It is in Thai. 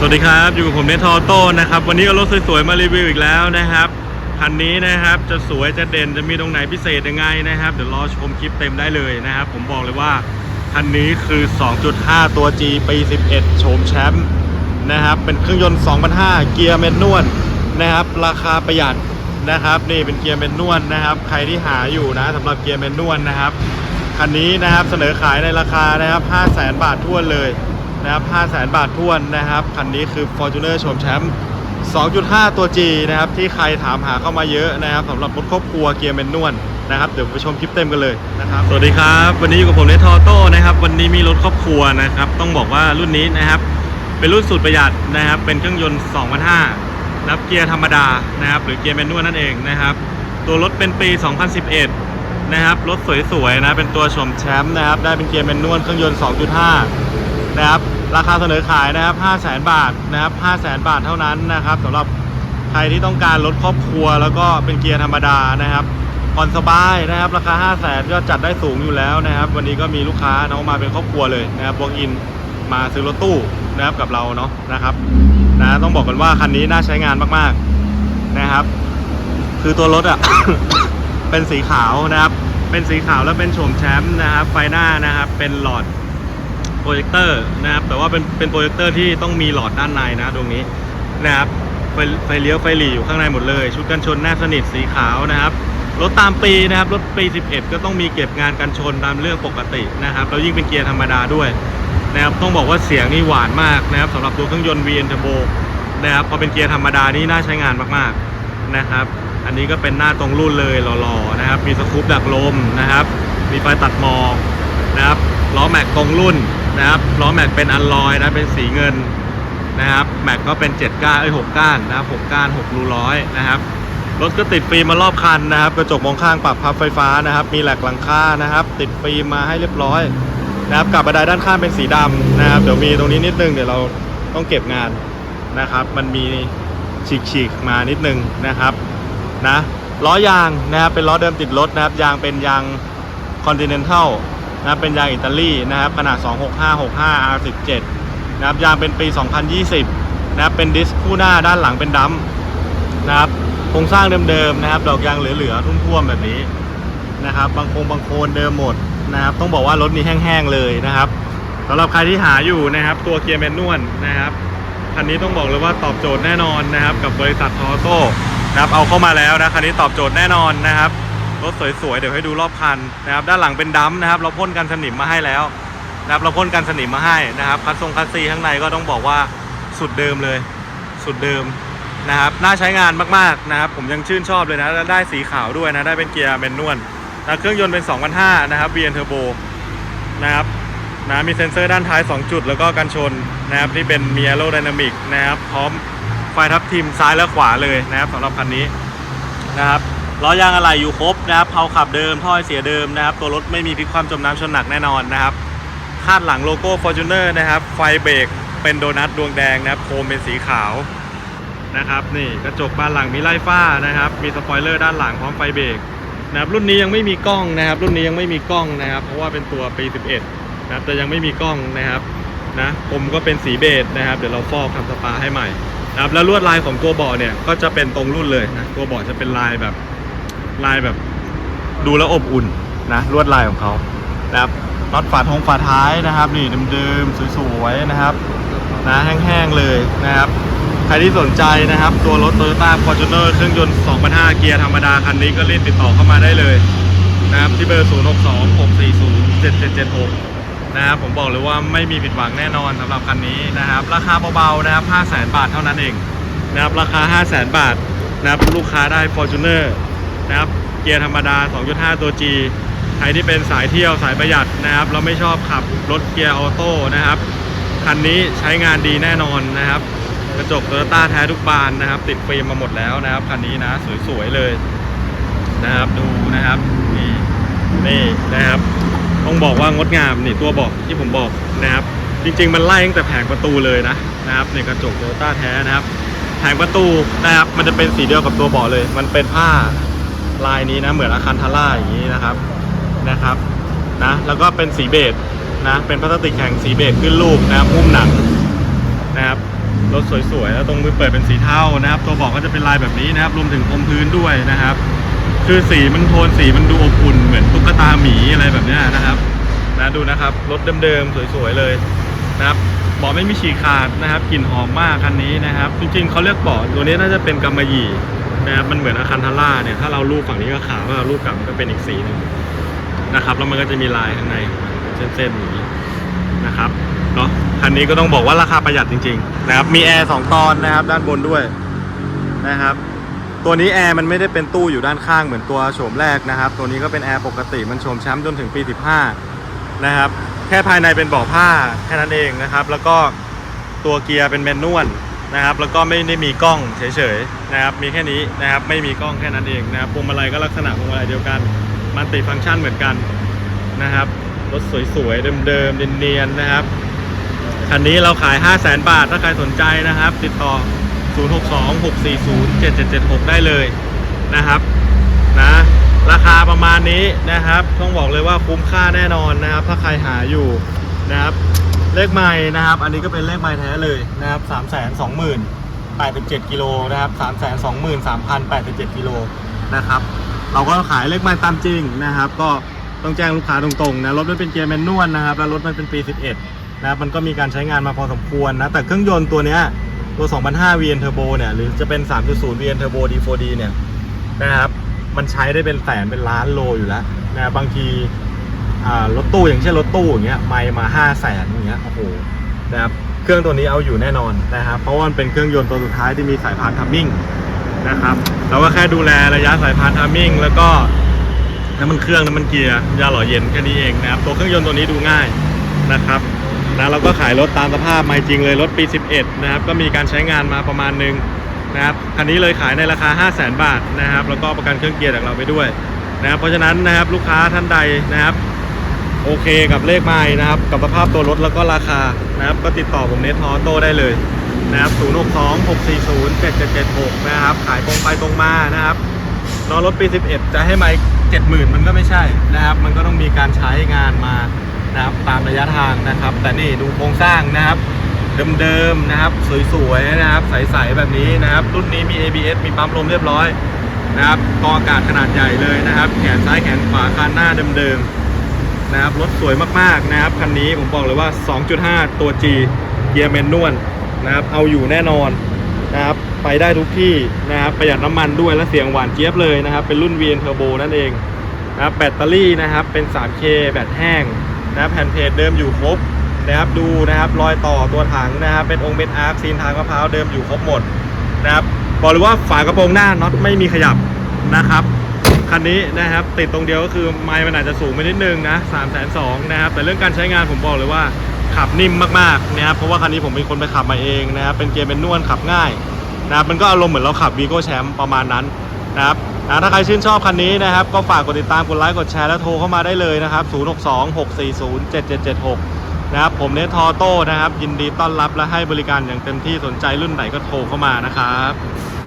สวัสดีครับ อยู่กับผมเนทอโต้นะครับ วันนี้เอารถสวยๆมารีวิวอีกแล้วนะครับคันนี้นะครับจะสวยจะเด่นจะมีตรงไหนพิเศษยังไงนะครับ เดี๋ยวรอชมคลิปเต็มได้เลยนะครับ ผมบอกเลยว่าคันนี้คือ 2.5 ตัว G ปี 11 โฉมแชมป์นะครับ เป็นเครื่องยนต์2,500เกียร์เมนนวลนะครับ ราคาประหยัดนะครับ นี่เป็นเกียร์เมนนวลนะครับ ใครที่หาอยู่นะสำหรับเกียร์เมนนวลนะครับคันนี้นะครับเสนอขายในราคานะครับ500,000 บาททั่วเลย นะครับ500,000บาททวนนะครับ คันนี้คือ Fortuner โฉมแชมป์ 2.5 ตัว G นะครับ ที่ใครถามหาเข้ามาเยอะนะครับสำหรับรถครอบครัวเกียร์แมนนวลนะครับเดี๋ยวไปชมคลิปเต็มกันเลยนะครับสวัสดีครับ วันนี้อยู่กับผมเนทอโต้นะครับ วันนี้มีรถครอบครัวนะครับ ต้องบอกว่ารุ่นนี้นะครับ เป็นรุ่นสุดประหยัดนะครับ เป็นเครื่องยนต์2,500รับเกียร์ธรรมดานะครับ หรือเกียร์แมนนวลนั่นเองนะครับ ตัวรถเป็นปี 2011 นะครับรถสวยๆนะเป็นตัวชมแชมป์นะครับ ได้เป็นเกียร์แมนนวลเครื่องยนต์ 2.5 นะครับ ราคาเสนอขายนะครับ 500,000บาทนะครับ 500,000บาทเท่านั้นนะครับสำหรับใครที่ต้องการรถครอบครัว แล้วก็เป็นเกียร์ธรรมดานะครับผ่อนสบายนะครับ ราคา 500,000ก็จัดได้สูงอยู่แล้วนะครับ วันนี้ก็มีลูกค้าเนาะมาเป็นครอบครัวเลยนะครับวกอินมาซื้อรถตู้นะครับกับเราเนาะนะครับนะต้องบอกกันว่าคันนี้น่าใช้งานมากๆนะครับ คือตัวรถอะ เป็นสีขาวนะครับ เป็นสีขาวแล้วเป็นโฉมแชมป์นะครับ ไฟหน้านะครับ เป็นหลอด รเจคเตอร์นะครับแต่ว่าเป็นเป็นโปรเจคเตอร์ที่ต้องมีหลอดด้านในนะตรงนี้นะครับไฟไฟเลี้ยวไฟหลีอยู่ข้างในหมดเลย ชุดกันชนแนบสนิทสีขาวนะครับรถตามปีนะครับรถปี 11 ก็ต้องมีเก็บงานกันชนตามเรื่องปกตินะครับแล้วยิ่งเป็นเกียร์ธรรมดาด้วยนะครับต้องบอกว่าเสียงนี่หวานมากนะครับสำหรับตัวเครื่องยนต์ VN Turbo นะครับพอเป็นเกียร์ธรรมดานี่น่าใช้งานมากๆนะครับ อันนี้ก็เป็นหน้าตรงรุ่นเลยหล่อๆนะครับ มีสกู๊ปดักลมนะครับ มีไฟตัดหมอกนะครับ ล้อแม็กตรงรุ่นนะครับล้อแม็กเป็นอัลลอยนะเป็นสีเงินนะครับแม็กก็เป็น7ก้านเอ้ย6ก้านนะครับ6ก้าน6รูร้อยนะครับรถก็ติดฟิล์มมารอบคันนะครับ กระจกมองข้างปรับพับไฟฟ้านะครับ มีแหลกหลังคานะครับ ติดฟิล์มมาให้เรียบร้อยนะครับกับบันไดด้านข้างเป็นสีดำนะครับเดี๋ยวมีตรงนี้นิดนึงเดี๋ยวเราต้องเก็บงานนะครับ มันมีฉีกๆมานิดนึงนะครับนะล้อยางนะครับเป็นล้อเดิมติดรถนะครับ ยางเป็นยาง Continental รับเป็นยางอิตาลีนะครับขนาด 26565 R17 นะครับยางเป็นปี 2020 นะครับเป็นดิสคู่หน้าด้านหลังเป็นดัมนะครับโครงสร้างเดิมๆนะครับ ดอกยางเหลือๆทุ่วมๆแบบนี้นะครับบางโครงบางโคนเดิมหมดนะครับ ต้องบอกว่ารถนี้แห้งๆเลยนะครับสำหรับใครที่หาอยู่นะครับ ตัวเกียร์แมนนวลนะครับคันนี้ต้องบอกเลยว่าตอบโจทย์แน่นอนนะครับ กับบริษัททอโต้นะครับเอาเข้ามาแล้วนะคันนี้ตอบโจทย์แน่นอนนะครับ รถสวยๆ เดี๋ยวให้ดูรอบคันนะครับ ด้านหลังเป็นดัมนะครับ เราพ่นกันสนิมมาให้แล้วนะครับ เราพ่นกันสนิมมาให้นะครับคัสทรงคัสซีข้างในก็ต้องบอกว่าสุดเดิมเลย สุดเดิมนะครับ น่าใช้งานมากๆนะครับ ผมยังชื่นชอบเลยนะแล้วได้สีขาวด้วยนะ ได้เป็นเกียร์แมนนวลนะเครื่องยนต์เป็น2,500นะครับ VN Turbo นะครับนะมีเซ็นเซอร์ด้านท้าย 2 จุด แล้วก็กันชนนะครับที่เป็นมี Aero Dynamic นะครับ พร้อมไฟทับทิมซ้ายและขวาเลยนะครับสำหรับคันนี้นะครับ ล้อยางอะไหล่อยู่ครบนะครับเพาขับเดิมท่อไอเสียเดิมนะครับ ตัวรถไม่มีพลิกความจมน้ำชนหนักแน่นอนนะครับคาดหลังโลโก้ Fortuner นะครับ ไฟเบรกเป็นโดนัทดวงแดงนะครับ โคมเป็นสีขาวนะครับ นี่กระจกบานหลังมีไล่ฟ้านะครับ มีสปอยเลอร์ด้านหลังพร้อมไฟเบรกนะครับรุ่นนี้ยังไม่มีกล้องนะครับ รุ่นนี้ยังไม่มีกล้องนะครับ เพราะว่าเป็นตัวปี 11 นะครับแต่ยังไม่มีกล้องนะครับนะผมก็เป็นสีเบจนะครับ เดี๋ยวเราฟอกทำสปาให้ใหม่นะครับแล้วลวดลายของตัวเบาะเนี่ยก็จะเป็นตรงรุ่นเลยนะตัวเบาะจะเป็นลายแบบ ลายแบบดูแล้วอบอุ่นนะลวดลายของเขานะครับน็อตฝาทงฝาท้ายนะครับ นี่เดิมๆสวยๆนะครับนะแห้งๆเลยนะครับใครที่สนใจนะครับ ตัวรถ Toyota Fortuner เครื่องยนต์2,500 เกียร์ธรรมดา คันนี้ก็รีบติดต่อเข้ามาได้เลยนะครับ ที่เบอร์ 062 640 7776 นะครับ ผมบอกเลยว่าไม่มีผิดหวังแน่นอนสำหรับคันนี้นะครับ ราคาเบาๆนะครับ 500,000 บาทเท่านั้นเองนะครับ ราคา 500,000 บาทนะครับ ลูกค้าได้ Fortuner นะครับ เกียร์ธรรมดา 2.5 ตัว G ใครที่เป็นสายเที่ยวสายประหยัดนะครับ เราไม่ชอบขับรถเกียร์ออโต้นะครับ คันนี้ใช้งานดีแน่นอนนะครับ กระจกโตโยต้าแท้ทุกบานนะครับ ติดฟิล์มมาหมดแล้วนะครับ คันนี้นะสวยๆเลยนะครับ ดูนะครับนี่นี่นะครับต้องบอกว่างดงามนี่ตัวเบอกที่ผมบอกนะครับ จริง ๆ มันไล่ตั้งแต่แผงประตูเลยนะนะครับในกระจกโตโยต้าแท้นะครับแผงประตูนะครับมันจะเป็นสีเดียวกับตัวเบาะเลย มันเป็นผ้า ลายนี้นะเหมือนอาคารทาร่าอย่างนี้นะครับนะครับนะแล้วก็เป็นสีเบจนะเป็นพลาสติกแข็งสีเบจขึ้นรูปนะครับหุ้มหนังนะครับรถสวยๆแล้วตรงมือเปิดเป็นสีเทานะครับ ตัวบอกก็จะเป็นลายแบบนี้นะครับรวมถึงพรมพื้นด้วยนะครับ คือสีมันโทนสีมันดูอบอุ่นเหมือนตุ๊กตาหมีอะไรแบบนี้นะครับนะดูนะครับรถเดิมๆสวยๆเลยนะครับบาะไม่มีฉีกขาดนะครับกลิ่นหอมมากคันนี้นะครับ จริงๆเขาเรียกเบาะตัวนี้น่าจะเป็นกำมะหยี่ นะครับมันเหมือนอาคันทาร่าเนี่ยถ้าเรารูปฝั่งนี้ก็ขาวถ้าเรารูปกลับมันก็เป็นอีกสีหนึ่งนะครับแล้วมันก็จะมีลายข้างในเส้นๆอย่างนี้นะครับเนาะคันนี้ก็ต้องบอกว่าราคาประหยัดจริงๆนะครับมีแอร์สองตอนนะครับด้านบนด้วยนะครับตัวนี้แอร์มันไม่ได้เป็นตู้อยู่ด้านข้างเหมือนตัวโฉมแรกนะครับ ตัวนี้ก็เป็นแอร์ปกติมันโฉมแชมป์จนถึงปี 15 นะครับ แค่ภายในเป็นเบาะผ้าแค่นั้นเองนะครับ แล้วก็ตัวเกียร์เป็นแมนนวล นะครับแล้วก็ไม่ได้มีกล้องเฉยๆนะครับมีแค่นี้นะครับไม่มีกล้องแค่นั้นเองนะครับพวงมาลัยก็ลักษณะพวงมาลัยเดียวกันมันติฟังก์ชันเหมือนกันนะครับรถสวยๆเดิมๆเนียนๆนะครับคันนี้เราขาย 5 0 0แสนบาท ถ้าใครสนใจนะครับ ติดต่อ 0626407776 ได้เลยนะครับนะราคาประมาณนี้นะครับ ต้องบอกเลยว่าคุ้มค่าแน่นอนนะครับ ถ้าใครหาอยู่นะครับ เลขไม้นะครับ อันนี้ก็เป็นเลขไม้แท้เลยนะครับ3 2 0 0 0 0 87กิโลนะครับ3 2 3 0 0 87กิโลนะครับ เราก็ขายเลขไม้ตามจริงนะครับ ก็ต้องแจ้งลูกค้าตรงๆนะ รถมันเป็นเกียร์แมนนวลนะครับ แล้วรถมันเป็นปี 11 นะครับ มันก็มีการใช้งานมาพอสมควรนะ แต่เครื่องยนต์ตัวเนี้ย ตัว 2005 VN Turbo เนี่ย หรือจะเป็น 3.0 VN Turbo D4D เนี่ยนะครับ มันใช้ได้เป็นแสนเป็นล้านโลอยู่แล้วนะ บางที รถตู้อย่างเช่นรถตู้อย่างเงี้ยไม่มา5 0 0แสนอย่างเงี้ยโอ้โหนะครับเครื่องตัวนี้เอาอยู่แน่นอนนะครับเพราะว่ามันเป็นเครื่องยนต์ตัวสุดท้ายที่มีสายพานทัมมิ่งนะครับเราก็แค่ดูแลระยะสายพานทัมมิ่งแล้วก็น้ำมันเครื่องน้ำมันเกียร์ยาหล่อเย็นแค่นี้เองนะครับตัวเครื่องยนต์ตัวนี้ดูง่ายนะครับนะเราก็ขายรถตามสภาพไม่จริงเลยรถปี 11 นะครับ ก็มีการใช้งานมาประมาณหนึงนะครับคันนี้เลยขายในราคา 5 0 0 0 0 0 บาทนะครับ แล้วก็ประกันเครื่องเกียร์จากเราไปด้วยนะครับเพราะฉะนั้นนะครับลูกค้าท่านใดนะครับ โอเคกับเลขไม้นะครับกับสภาพตัวรถแล้วก็ราคานะครับ ก็ติดต่อผมเนททอโต้ได้เลยนะครับ 062 640 7776 นะครับ ขายตรงไปตรงมานะครับนอรถปี 11 จะให้ไม้70,000 มันก็ไม่ใช่นะครับ มันก็ต้องมีการใช้งานมานะครับตามระยะทางนะครับ แต่นี่ดูโครงสร้างนะครับ เดิมๆนะครับ สวยๆนะครับ ใสๆแบบนี้นะครับ รุ่นนี้มี ABS มีปั๊มลมเรียบร้อยนะครับกออากาศขนาดใหญ่เลยนะครับ แขนซ้ายแขนขวาคานหน้าเดิมๆ นะครับรถสวยมากๆนะครับคันนี้ผมบอกเลยว่า 2.5 ตัว G เกียร์แมนนวลนะครับเอาอยู่แน่นอนนะครับไปได้ทุกที่นะครับประหยัดน้ำมันด้วยและเสียงหวานเจี๊ยบเลยนะครับ เป็นรุ่น VN Turbo นั่นเองนะครับแบตเตอรี่นะครับเป็น 3K แบตแห้งนะครับแผ่นเพจเดิมอยู่ครบนะครับดูนะครับรอยต่อตัวถังนะครับเป็นองค์เป็นอาร์คซีนทางมะพร้าวเดิมอยู่ครบหมดนะครับบอกเลยว่าฝากระโปรงหน้าน็อตไม่มีขยับนะครับ คันนี้นะครับ ติดตรงเดียวก็คือไมล์มันอาจจะสูงไปนิดนึงนะ3 2 0 0 0นนะครับ แต่เรื่องการใช้งานผมบอกเลยว่าขับนิ่มมากๆนะครับ เพราะว่าคันนี้ผมเป็นคนไปขับมาเองนะครับ เป็นเกียร์เป็นนวลขับง่ายนะครับ มันก็อารมณ์เหมือนเราขับวีโก้แชมป์ประมาณนั้นนะครับอ่าถ้าใครชื่นชอบคันนี้นะครับ ก็ฝากกดติดตาม กดไลค์ กดแชร์และโทรเข้ามาได้เลยนะครับ 0626407776 นะครับ ผมเนททอโต้นะครับ ยินดีต้อนรับและให้บริการอย่างเต็มที่สนใจรุ่นไหนก็โทรเข้ามานะครับ